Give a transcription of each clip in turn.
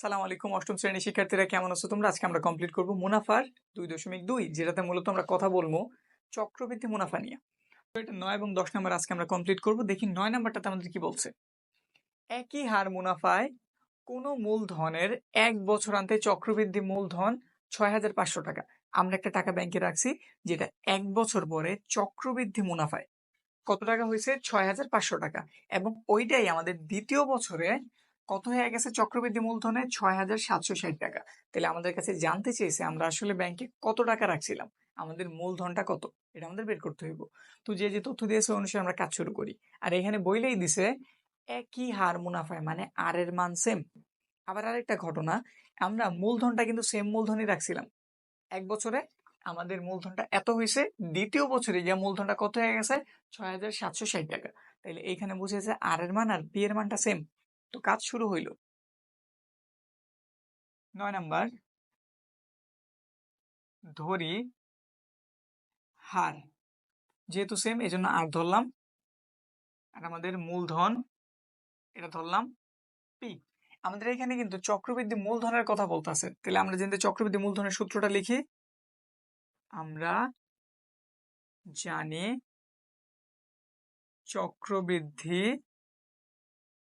সালাম আলাইকুম, অষ্টম শ্রেণির শিক্ষার্থীরা কেমন আছো? তোমরা আজকে আমরা কমপ্লিট করব মুনাফার দুই দশমিক দুই, যেটাতে মূলত আমরা কথা বলব চক্রবৃদ্ধি মুনাফা নিয়ে। এটা নয় এবং দশ নম্বর আজকে আমরা কমপ্লিট করব। দেখি নয় নাম্বারটাতে আমাদের কি বলছে? একই হার মুনাফায় কোনো মূলধনের এক বছর আনতে চক্রবৃদ্ধি মূলধন ছয় হাজার পাঁচশো টাকা। আমরা একটা টাকা ব্যাংকে রাখছি, যেটা এক বছর পরে চক্রবৃদ্ধি মুনাফায়। কত টাকা হয়েছে? ছয় হাজার পাঁচশো টাকা। এবং ওইটাই আমাদের দ্বিতীয় বছরে কত হয়ে গেছে চক্রবৃদ্ধি মূলধনে? ছয় হাজার সাতশো ষাট টাকা। তাহলে আমাদের কাছে জানতে চেয়েছে আমরা আসলে ব্যাংকে কত টাকা রাখছিলাম? আমাদের মূলধনটা কত? এটা আমাদের বের করতে হইব। তো যে যে তথ্য দিয়েছে অনুসারে আমরা কাজ শুরু করি। আর এখানে বইলেই দিছে, একই হার মুনাফায় মানে আর এর মান সেম আবার আরেকটা ঘটনা, আমরা মূলধনটা কিন্তু সেম মূলধনই রাখছিলাম। এক বছরে আমাদের মূলধনটা এত হয়েছে, দ্বিতীয় বছরে যে মূলধনটা কত হয়ে গেছে? ছয় হাজার সাতশো ষাট টাকা। তাহলে এইখানে বুঝেছে আর এর মান আর বি এর মানটা সেম তো কাজ শুরু হইল। নয় নাম্বার। ধরি হার। যেহেতু সেম এই জন্য আর ধরলাম। আর আমাদের মূলধন, এটা ধরলাম পি আমাদের এখানে কিন্তু চক্রবৃদ্ধি মূলধনের কথা বলতেছে। তাহলে আমরা যেন চক্রবৃদ্ধি মূলধনের সূত্রটা লিখি, আমরা জানি চক্রবৃদ্ধি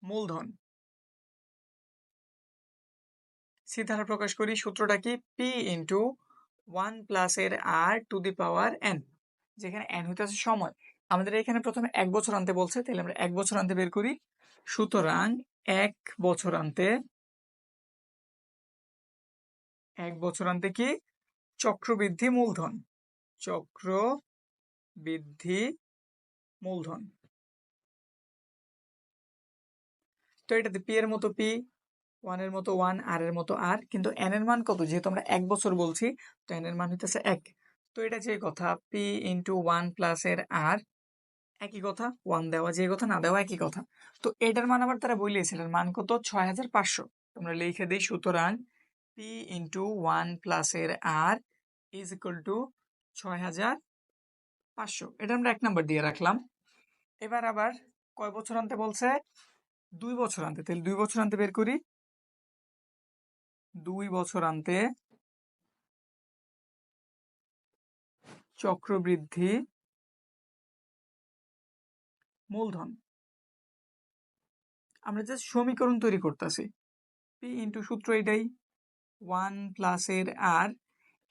মূলধন। সি প্রকাশ করি সূত্রটা কি? পি ইন্টু ওয়ান প্লাস এর R to the power N যেখানে এন হইতেছে সময়। আমাদের এখানে প্রথমে এক বছর আনতে বলছে তাহলে আমরা এক বছর আনতে বের করি। সুতরাং এক বছর আনতে, এক বছর আনতে কি? চক্রবৃদ্ধি মূলধন। চক্র বৃদ্ধি মূলধন। তো এটাতে পি এর মতো পি ওয়ানের মতো ওয়ান আর এর মতো আর কিন্তু এন এর মান কত? যেহেতু আমরা এক বছর বলছি, তো এন এর মান হইতেছে এক। তো এটা যে কথা পি ইন্টু ওয়ান প্লাস এর আর একই কথা ওয়ান দেওয়া যে কথা, না দেওয়া একই কথা। তো এটার মান আবার তারা বলিয়েছে এটার মান কত? ছয় হাজার পাঁচশো। তোমরা লিখে দিই, সুতরাং পি ইন্টু ওয়ান প্লাস এর আর ইজ ইকুয়াল টু ছয় হাজার পাঁচশো। এটা আমরা এক নাম্বার দিয়ে রাখলাম। এবার আবার কয় বছর আনতে বলছে? দুই বছর আনতে। তাহলে দুই বছর আনতে বের করি। দুই বছর আনতে চক্রবৃদ্ধি মূলধন। আমরা জাস্ট সমীকরণ তৈরি করতেছি। পি ইন্টু সূত্র এটাই। ওয়ান প্লাস এর আর।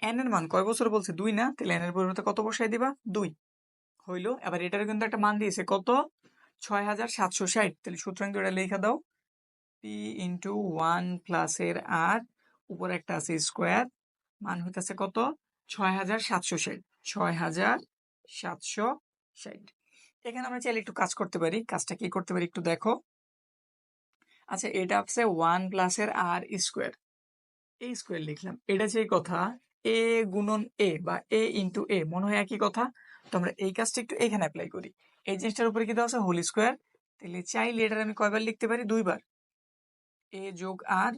এন এর মান কয় বছর বলছে? দুই না? তাহলে এন এর পরিবর্তে কত বসাই দিবা? দুই। হইল, এবার এটার কিন্তু একটা মান দিয়েছে কত? ছয় হাজার সাতশো ষাট। তাহলে সুতরাং তো এটা লেখা দাও। পি ইন্টু ওয়ান প্লাস এর আর উপরে একটা আছে স্কোয়ার মান হইতেছে কত? ছয় হাজার সাতশো ষাট। ছয় হাজার সাতশো ষাট। এখানে আমরা চাইলে একটু কাজ করতে পারি। কাজটা কি করতে পারি একটু দেখো। আচ্ছা এটা আছে ওয়ান প্লাস এর আর স্কোয়ার এই স্কোয়ার লিখলাম। এটা যে কথা এ গুণন এ বা এ ইন্টু এ মনে হয় একই কথা? তো আমরা এই কাজটা একটু এখানে অ্যাপ্লাই করি। এই জিনিসটার উপরে কি দেওয়া আছে? হোল স্কোয়ার তাহলে চাইলে এটার আমি কয়বার লিখতে পারি? দুইবার। এ যোগ আর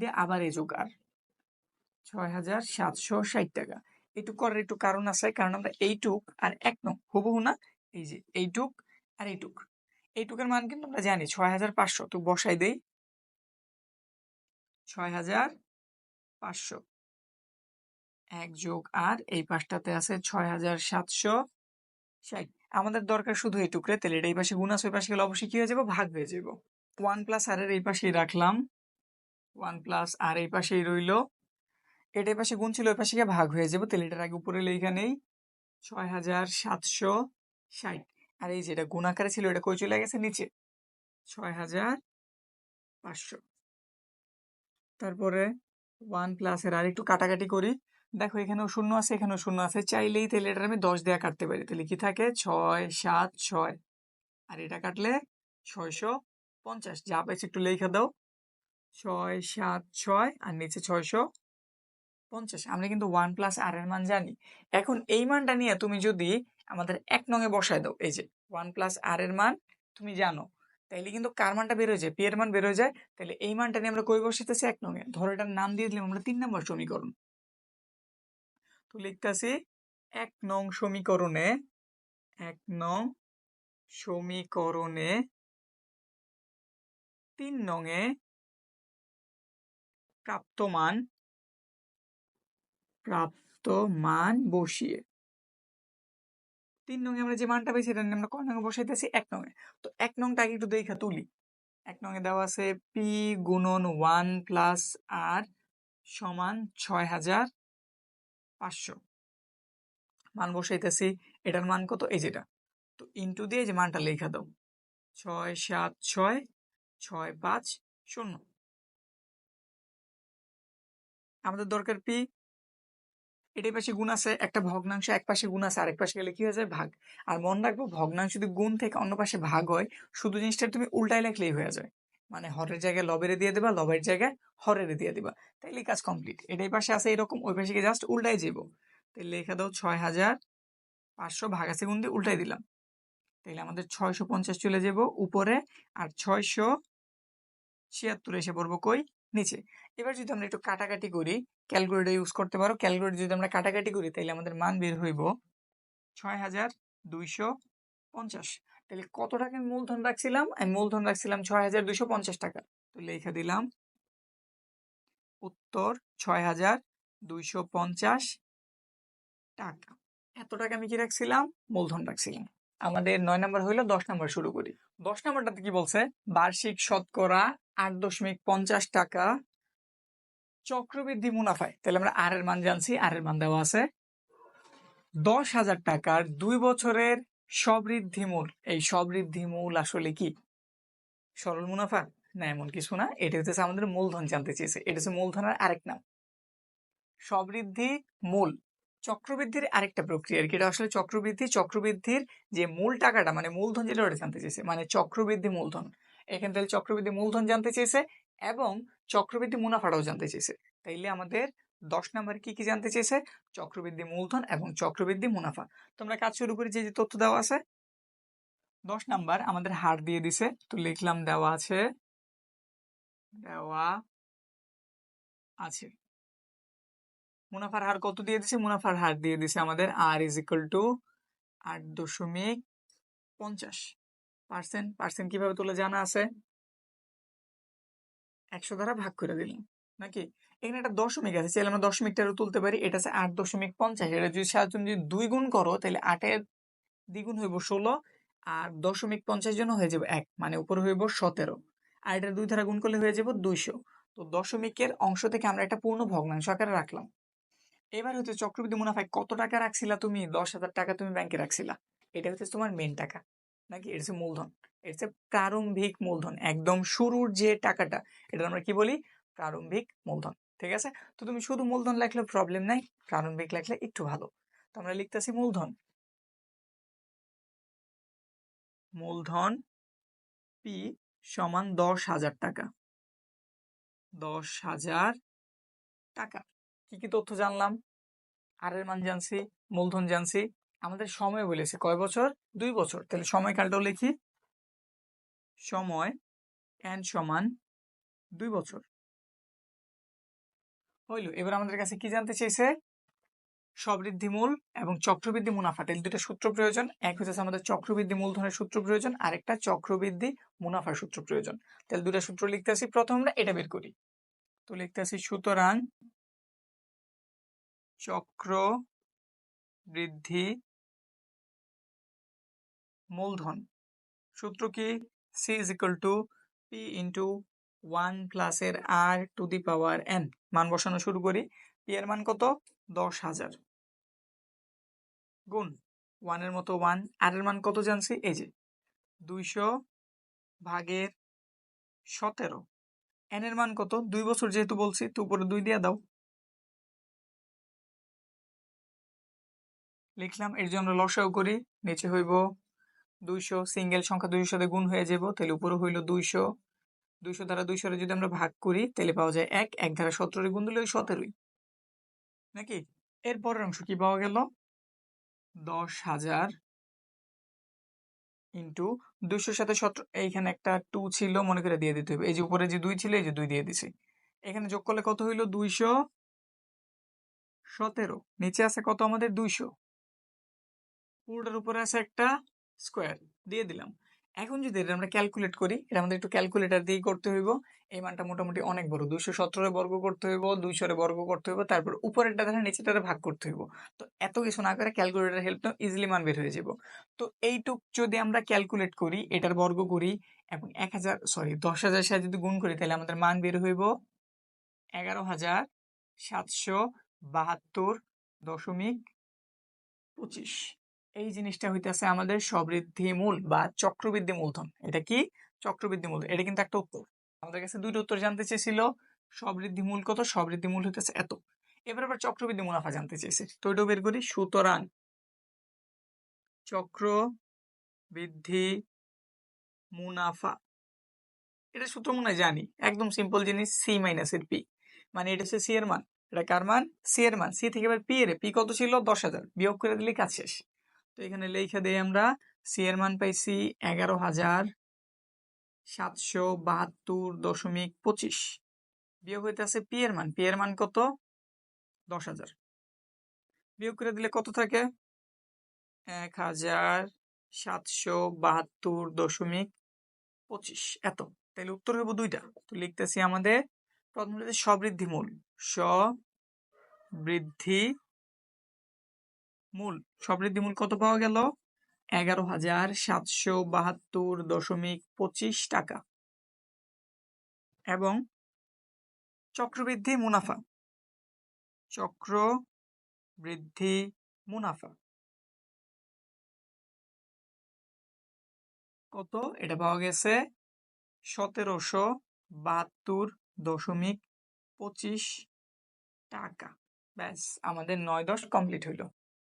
দিয়ে আবার এ আর ছয় হাজার সাতশো ষাট টাকা। এইটুক করার একটু কারণ আছে, কারণ আমরা এইটুক আর এক নং, হুবহু না? এই যে এইটুক আর এইটুক। এইটুকের মান কিন্তু আমরা জানি ছয় হাজার পাঁচশো। তো বসাই দেই। ছয় হাজার পাঁচশো। এক যোগ আর এই পাশটাতে আছে ছয় হাজার সাতশো ষাট। আমাদের দরকার শুধু এই টুকরে এটা এই পাশে গুণ আছে, ওই পাশে গেলে অবশ্যই কি হয়ে যাব? ভাগ হয়ে যাব। ওয়ান প্লাস আর এর এই পাশেই রাখলাম। ওয়ান প্লাস আর এই পাশেই রইল। এটা পাশে গুণ ছিল ওই পাশে গিয়ে ভাগ হয়ে যাব। তাহলে এটার আগে উপরে লেখা নেই ছয় হাজার সাতশো ষাট। আর এই যেটা গুণ আকারে ছিল, এটা কই চলে গেছে? নিচে। ছয় হাজার পাঁচশো। তারপরে ওয়ান প্লাস এর আর একটু কাটাকাটি করি। দেখো, এখানেও শূন্য আছে, এখানেও শূন্য আছে। চাইলেই তাহলে এটার আমি দশ দেয়া কাটতে পারি। তাহলে কি থাকে? ছয় সাত ছয়। আর এটা কাটলে ছয়শো পঞ্চাশ। যা পাইছে একটু লেখা দাও। ছয়, সাত, ছয় আর নিচে ছয়শো পঞ্চাশ। আমরা কিন্তু ওয়ান প্লাস আর এর মান জানি। এখন এই মানটা নিয়ে তুমি যদি আমাদের এক নঙে বসায় দাও, এই যে ওয়ান প্লাস আর এর মান তুমি জানো, তাইলে কিন্তু কার মানটা বেরোয় যায়? পি এর মান বেরোয় যায়। তাহলে এই মানটা নিয়ে আমরা কই বসাতেছি এক নঙে ধরো এটার নাম দিয়ে দিলাম আমরা তিন নম্বর সমীকরণ। তো লিখতেছি এক নং সমীকরণে, এক নং সমীকরণে তিন নঙে প্রাপ্ত মান প্রাপ্ত মান বসিয়ে। তিন নঙে আমরা যে মানটা এটা নিয়ে আমরা কয় নঙে বসাইতেছি, এক নঙে তো এক নংটা আগে একটু দেখা তুলি। এক নঙে দেওয়া আছে পি গুণন ওয়ান প্লাস আর সমান ছয় হাজার পাঁচশো। মান বসাইতেছি, এটার মান কত? এই যেটা। তো ইন্টু দিয়ে যে মানটা লেখা দাও। ছয় সাত ছয় ছয় পাঁচ শূন্য। আমাদের দরকার পি এটাই পাশে গুণ আছে, একটা ভগ্নাংশ এক পাশে গুণ আছে, আরেক পাশে গেলে কি হয়ে যায়? ভাগ। আর মন রাখব, ভগ্নাংশ যদি গুণ থেকে অন্য পাশে ভাগ হয়, শুধু জিনিসটা তুমি উল্টাই লেখলেই হয়ে যায়। মানে হরের জায়গায় লবেরে দিয়ে দেবা, লবের জায়গায় হরের দিয়ে দিবা। তাইলে কাজ কমপ্লিট এটাই পাশে আছে এরকম, ওই পাশে জাস্ট উল্টাই যাব তাহলে লেখা দাও ছয় হাজার পাঁচশো ভাগ আছে গুণ দিয়ে উল্টাই দিলাম। তাহলে আমাদের ছয়শো পঞ্চাশ চলে যাব উপরে, আর ছয়শো ছিয়াত্তর এসে পড়ব কই? নিচে। এবার যদি আমরা একটু কাটাকাটি করি, ক্যালকুলেটর ইউজ করতে পারো। ক্যালকুলেটর যদি আমরা কাটাকাটি করি তাহলে আমাদের মান বের হইব ছয় হাজার দুইশো পঞ্চাশ। তাহলে কত টাকা মূলধন রাখছিলাম? আমি মূলধন রাখছিলাম ছয় হাজার দুইশো পঞ্চাশ টাকা। তো লেখা দিলাম, উত্তর ছয় হাজার দুইশো পঞ্চাশ টাকা। এত টাকা আমি কি রাখছিলাম? মূলধন রাখছিলাম। আমাদের নয় নাম্বার হইল দশ নাম্বার শুরু করি। দশ নাম্বারটাতে কি বলছে? বার্ষিক শতকরা আট দশমিক পঞ্চাশ টাকা। চক্রবৃদ্ধি মুনাফায়, তাহলে আমরা আর এর মান জানছি আর এর মান দেওয়া আছে। দশ হাজার টাকার দুই বছরের সবৃদ্ধি মূল, এই সবৃদ্ধি মূল আসলে কি? সরল মুনাফা? না, এমন কিছু না। এটা হচ্ছে আমাদের মূলধন জানতে চেয়েছে। এটা হচ্ছে মূলধনের আরেক নাম। সবৃদ্ধি মূল, চক্রবৃদ্ধির আরেকটা প্রক্রিয়া। আর কি এটা আসলে চক্রবৃদ্ধি, চক্রবৃদ্ধির যে মূল টাকাটা মানে মূলধন যেটা, ওটা জানতে চেয়েছে। মানে চক্রবৃদ্ধি মূলধন। এখান থেকে চক্রবৃদ্ধি মূলধন জানতে চেয়েছে এবং চক্রবৃদ্ধি মুনাফাটাও জানতে চেয়েছে। তাইলে আমাদের দশ নম্বরে কি কি জানতে চেয়েছে? চক্রবৃদ্ধি মূলধন এবং চক্রবৃদ্ধি মুনাফা। তোমরা কাজ শুরু করি যে যে তথ্য দেওয়া আছে। দশ নাম্বার আমাদের হার দিয়ে দিছে। তো লিখলাম দেওয়া আছে দেওয়া আছে। মুনাফার হার কত দিয়ে দিছে? মুনাফার হার দিয়ে দিছে আমাদের আর ইজ ইকুয়াল টু আট দশমিক পঞ্চাশ। পার্সেন্ট পার্সেন্ট কীভাবে তুলে জানা আছে? একশো দ্বারা ভাগ করে দিলাম, নাকি? এখানে একটা দশমিক আছে, চাইলে আমরা দশমিকটারও তুলতে পারি, এটা আছে আট দশমিক পঞ্চাশ, এটা যদি সাহায্য যদি দুই গুণ করো তাহলে আটের দ্বিগুণ হইব ষোলো, আর দশমিক পঞ্চাশ জন হয়ে যাবে এক মানে উপরে হইব সতেরো, আর এটা দুই ধারা গুণ করলে হয়ে যাব দুইশো। তো দশমিকের অংশ থেকে আমরা একটা পূর্ণ ভগ্নাংশ আকারে রাখলাম। এবার হচ্ছে চক্রবৃদ্ধি মুনাফায় কত টাকা রাখছিলা তুমি? দশ হাজার টাকা তুমি ব্যাংকে রাখছিলা, এটা হচ্ছে তোমার মেন টাকা। নাকি হচ্ছে মূলধন? হচ্ছে প্রারম্ভিক মূলধন, একদম শুরুর যে টাকাটা এটা আমরা কি বলি? প্রারম্ভিক মূলধন, ঠিক আছে? তো তুমি শুধু মূলধন লেখলে প্রবলেম নাই, প্রারম্ভিক লেখলে একটু ভালো। তো আমরা লিখতেছি মূলধন। মূলধন পি সমান দশ হাজার টাকা। দশ হাজার টাকা। কি কি তথ্য জানলাম? আর এর মান জানছি, মূলধন জানছি আমাদের সময় বলেছে, কয় বছর? দুই বছর। তাহলে সময়কালটাও লিখি। সময় এন সমান দুই বছর। হইল, এবার আমাদের কাছে কি জানতে চেয়েছে সবৃদ্ধি মূল এবং চক্রবৃদ্ধি মুনাফা। তাহলে দুটো সূত্র প্রয়োজন। এক হচ্ছে আমাদের চক্রবৃদ্ধি মূলধনের সূত্র প্রয়োজন, আরেকটা চক্রবৃদ্ধি মুনাফার সূত্র প্রয়োজন। তাহলে দুটা সূত্র লিখতে আসি। প্রথম আমরা এটা বের করি। তো লিখতে আসি, সুতরাং চক্র বৃদ্ধি মূলধন। সূত্র কি? C is equal to P into one প্লাসের আর টু দি পাওয়ার এন মান বসানো শুরু করি। পি এর মান কত? দশ হাজার। গুণ ওয়ানের মতো ওয়ান আর এর মান কত জানছি? এই যে, দুইশো ভাগের সতেরো। এন এর মান কত? দুই বছর যেহেতু বলছি, তো উপরে দুই দিয়ে দাও। লিখলাম, এর জন্য লসাও করি। নিচে হইব দুইশো সিঙ্গেল সংখ্যা দুইশো সাথে গুণ হয়ে যাব, তাহলে উপরে হইল দুইশো। দুইশো দ্বারা দুইশো যদি আমরা ভাগ করি, তাহলে পাওয়া যায় এক এক ধারা সতেরোই গুণ দিলে ওই সতেরোই। নাকি? এর পরের অংশ কি পাওয়া গেল? দশ হাজার ইন্টু দুইশোর সাথে সতেরো, এইখানে একটা টু ছিল, মনে করে দিয়ে দিতে হবে। এই যে উপরে যে দুই ছিল, এই যে দুই দিয়ে দিছি। এখানে যোগ করলে কত হইল? দুইশো সতেরো। নিচে আছে কত আমাদের? দুইশো। পুরোটার উপরে আছে একটা স্কোয়ার দিয়ে দিলাম। এখন যদি এটা আমরা ক্যালকুলেট করি, এটা আমাদের একটু ক্যালকুলেটর দিয়েই করতে হইব। এই মানটা মোটামুটি অনেক বড়, দুইশো সতেরো বর্গ করতে হইব দুইশোরে বর্গ করতে হইব, তারপর উপরেরটা ধরে নিচেটারে ভাগ করতে হইব। তো এত কিছু না করে ক্যালকুলেটর হেল্প তো ইজিলি মান বের হয়ে যাব। তো এইটুক যদি আমরা ক্যালকুলেট করি, এটার বর্গ করি এবং এক হাজার সরি দশ হাজার সাথে যদি গুণ করি, তাহলে আমাদের মান বের হইব এগারো হাজার সাতশো বাহাত্তর দশমিক পঁচিশ এই জিনিসটা হইতেছে আমাদের সবৃদ্ধি মূল বা চক্রবৃদ্ধি মূলধন এটা কি? চক্রবৃদ্ধি মূলধন এটা কিন্তু একটা উত্তর। আমাদের কাছে দুইটা উত্তর জানতে চেয়েছিল। সবৃদ্ধি মূল কত? সবৃদ্ধি মূল হইতেছে এত। এবার আবার চক্রবৃদ্ধি মুনাফা জানতে চেয়েছে তো এটাও বের করি। সুতরাং চক্র বৃদ্ধি মুনাফা এটা সূত্র মনে জানি। একদম সিম্পল জিনিস। সি মাইনাস এর পি মানে এটা হচ্ছে সি এর মান। এটা কার মান? সি এর মান। সি থেকে এবার পি এর পি কত ছিল? দশ হাজার। বিয়োগ করে দিলে কাজ শেষ। তো এখানে লেখা দেই আমরা সি এর মান পাইছি এগারো হাজার সাতশো বাহাত্তর দশমিক পঁচিশ। বিয়োগ হইতেছে পি এর মান পি এর মান কত? দশ হাজার। বিয়োগ করে দিলে কত থাকে? এক হাজার সাতশো বাহাত্তর দশমিক পঁচিশ। এত। তাহলে উত্তর হইব দুইটা। তো লিখতেছি আমাদের প্রথম সবৃদ্ধি মূল সবৃদ্ধি মূল সবৃদ্ধি মূল কত পাওয়া গেল? এগারো হাজার সাতশো বাহাত্তর দশমিক পঁচিশ টাকা। এবং চক্রবৃদ্ধি মুনাফা। চক্র বৃদ্ধি মুনাফা। কত? এটা পাওয়া গেছে সতেরোশো বাহাত্তর দশমিক পঁচিশ টাকা। ব্যাস, আমাদের নয় দশ কমপ্লিট হইল।